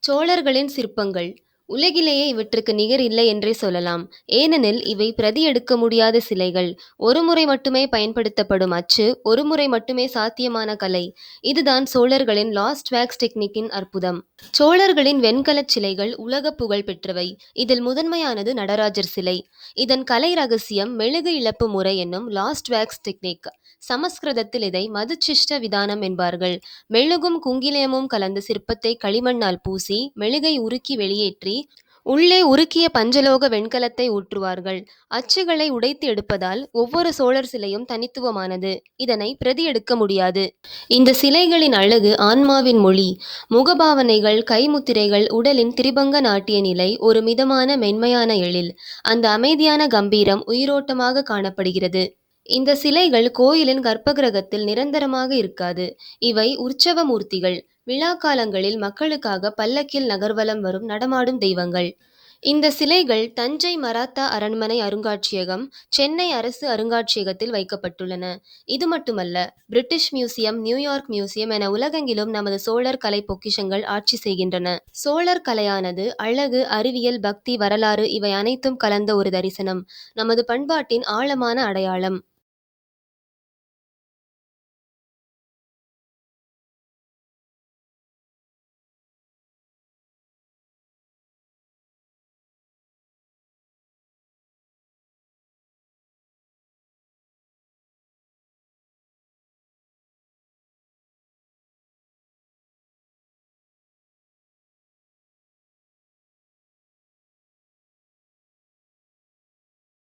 சோழர்களின் சிற்பங்கள் உலகிலேயே இவற்றுக்கு நிகர் இல்லை என்றே சொல்லலாம். ஏனெனில் இவை பிரதி எடுக்க முடியாத சிலைகள். ஒருமுறை மட்டுமே பயன்படுத்தப்படும் அச்சு ஒருமுறை மட்டுமே சாத்தியமான கலை. இதுதான் சோழர்களின் லாஸ்ட் வேக்ஸ் டெக்னிக்கின் அற்புதம். சோழர்களின் வெண்கலச் சிலைகள் உலகப் புகழ் பெற்றவை. இதில் முதன்மையானது நடராஜர் சிலை. இதன் கலை ரகசியம் மெழுகு இழப்பு முறை என்னும் லாஸ்ட் வேக்ஸ் டெக்னிக். சமஸ்கிருதத்தில் இதை மதுச்சிஷ்ட விதானம் என்பார்கள். மெழுகும் குங்கிலியமும் கலந்த சிற்பத்தை களிமண்ணால் பூசி மெழுகை உருக்கி வெளியேற்றி உள்ளே உருக்கிய பஞ்சலோக வெண்கலத்தை ஊற்றுவார்கள். அச்சுகளை உடைத்து எடுப்பதால் ஒவ்வொரு சோழர் சிலையும் தனித்துவமானது. இதனை பிரதி எடுக்க முடியாது. இந்த சிலைகளின் அழகு ஆன்மாவின் மொழி. முகபாவனைகள் கைமுத்திரைகள் உடலின் திரிபங்க நாட்டிய நிலை ஒரு மிதமான மென்மையான எழில். அந்த அமைதியான கம்பீரம் உயிரோட்டமாக காணப்படுகிறது. இந்த சிலைகள் கோயிலின் கர்ப்பகிரகத்தில் நிரந்தரமாக இருக்காது. இவை உற்சவ மூர்த்திகள். விழாக்காலங்களில் மக்களுக்காக பல்லக்கில் நகர்வலம் வரும் நடமாடும் தெய்வங்கள். இந்த சிலைகள் தஞ்சை மராத்தா அரண்மனை அருங்காட்சியகம் சென்னை அரசு அருங்காட்சியகத்தில் வைக்கப்பட்டுள்ளன. இதுமட்டுமல்ல British museum New York museum என உலகெங்கிலும் நமது சோழர் கலை பொக்கிஷங்கள் ஆட்சி செய்கின்றன. சோழர் கலையானது அழகு அறிவியல் பக்தி வரலாறு இவை அனைத்தும் கலந்த ஒரு தரிசனம். நமது பண்பாட்டின் ஆழமான அடையாளம்.